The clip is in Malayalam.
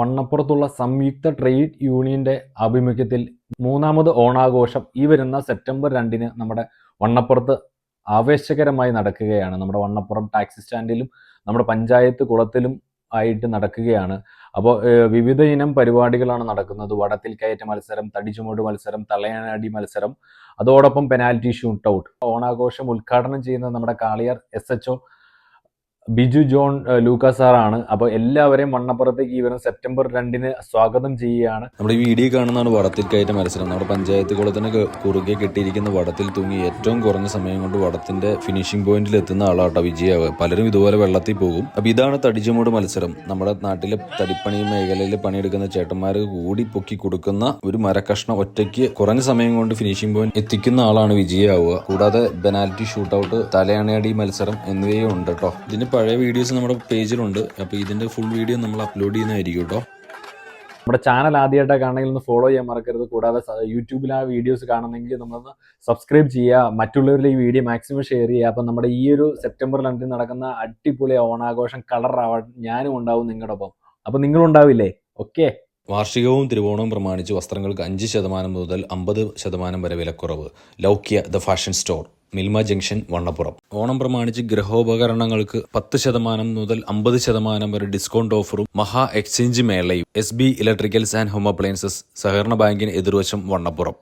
വണ്ണപ്പുറത്തുള്ള സംയുക്ത ട്രേഡ് യൂണിയന്റെ ആഭിമുഖ്യത്തിൽ മൂന്നാമത് ഓണാഘോഷം ഈ വരുന്ന സെപ്റ്റംബർ രണ്ടിന് നമ്മുടെ വണ്ണപ്പുറത്ത് ആവേശകരമായി നടക്കുകയാണ്. നമ്മുടെ വണ്ണപ്പുറം ടാക്സി സ്റ്റാൻഡിലും നമ്മുടെ പഞ്ചായത്ത് കുളത്തിലും ആയിട്ട് നടക്കുകയാണ്. അപ്പോൾ വിവിധ ഇനം പരിപാടികളാണ് നടക്കുന്നത്. വടത്തിൽ കയറ്റ മത്സരം തടിച്ചുമൂട് മത്സരം തളയണടി മത്സരം അതോടൊപ്പം പെനാൽറ്റി ഷൂട്ട് ഔട്ട് ഓണാഘോഷം ഉദ്ഘാടനം ചെയ്യുന്നത് നമ്മുടെ Kaliyar S H Biju John Luka സാറാണ്. അപ്പോൾ എല്ലാവരെയും വണ്ണപ്പുറത്തേക്ക് ഈ വരുന്ന സെപ്റ്റംബർ രണ്ടിന് സ്വാഗതം ചെയ്യുകയാണ്. നമ്മുടെ ഈ വീഡിയോ കാണുന്നതാണ് വടത്തിൽ കയറ്റ മത്സരം. നമ്മുടെ പഞ്ചായത്ത് കുളത്തിന് കുറുകെ കെട്ടിയിരിക്കുന്ന വടത്തിൽ തൂങ്ങി ഏറ്റവും കുറഞ്ഞ സമയം കൊണ്ട് വടത്തിന്റെ ഫിനിഷിംഗ് പോയിന്റിൽ എത്തുന്ന ആളാട്ടോ വിജയാവ് പലരും ഇതുപോലെ വെള്ളത്തിൽ പോകും. അപ്പൊ ഇതാണ് തടിച്ചുമൂട് മത്സരം. നമ്മുടെ നാട്ടിലെ തടിപ്പണി മേഖലയിൽ പണിയെടുക്കുന്ന ചേട്ടന്മാർ കൂടി പൊക്കി കൊടുക്കുന്ന ഒരു മരക്കഷ്ണം ഒറ്റയ്ക്ക് കുറഞ്ഞ സമയം കൊണ്ട് ഫിനിഷിംഗ് പോയിന്റ് എത്തിക്കുന്ന ആളാണ് വിജയാവുക കൂടാതെ പെനാൽറ്റി ഷൂട്ടൗട്ട് തലയണയടി മത്സരം എന്നിവയും ഉണ്ട് കേട്ടോ ഇതിന്റെ പഴയ വീഡിയോസ് നമ്മുടെ പേജിലുണ്ട്. അപ്പോൾ ഇതിന്റെ ഫുൾ വീഡിയോ നമ്മൾ അപ്ലോഡ് ചെയ്യുന്നതായിരിക്കും കേട്ടോ. നമ്മുടെ ചാനൽ ആദ്യമായിട്ട് കാണണമെങ്കിൽ ഒന്ന് ഫോളോ ചെയ്യാൻ മറക്കരുത്. കൂടാതെ യൂട്യൂബിൽ ആ വീഡിയോസ് കാണണമെങ്കിൽ നമ്മളൊന്ന് സബ്സ്ക്രൈബ് ചെയ്യുക. മറ്റുള്ളവരിൽ ഈ വീഡിയോ മാക്സിമം ഷെയർ ചെയ്യുക. അപ്പം നമ്മുടെ ഈ ഒരു സെപ്റ്റംബർ രണ്ടിന് നടക്കുന്ന അടിപൊളി ഓണാഘോഷം കളർ ആവാൻ ഞാനും ഉണ്ടാവും നിങ്ങളുടെ ഒപ്പം. അപ്പം നിങ്ങളും ഉണ്ടാവില്ലേ? ഓക്കെ വാർഷികവും തിരുവോണവും പ്രമാണിച്ച് വസ്ത്രങ്ങൾക്ക് അഞ്ച് ശതമാനം മുതൽ അമ്പത് ശതമാനം വരെ വിലക്കുറവ്. Laukya the fashion store Milma junction Vannappuram. Onam പ്രമാണിച്ച് ഗൃഹോപകരണങ്ങൾക്ക് പത്ത് ശതമാനം മുതൽ അമ്പത് ശതമാനം വരെ ഡിസ്കൗണ്ട് ഓഫറും മഹാ exchange മേളയും. S B electricals and home appliances സഹകരണ ബാങ്കിന് എതിർവശം വണ്ണപ്പുറം.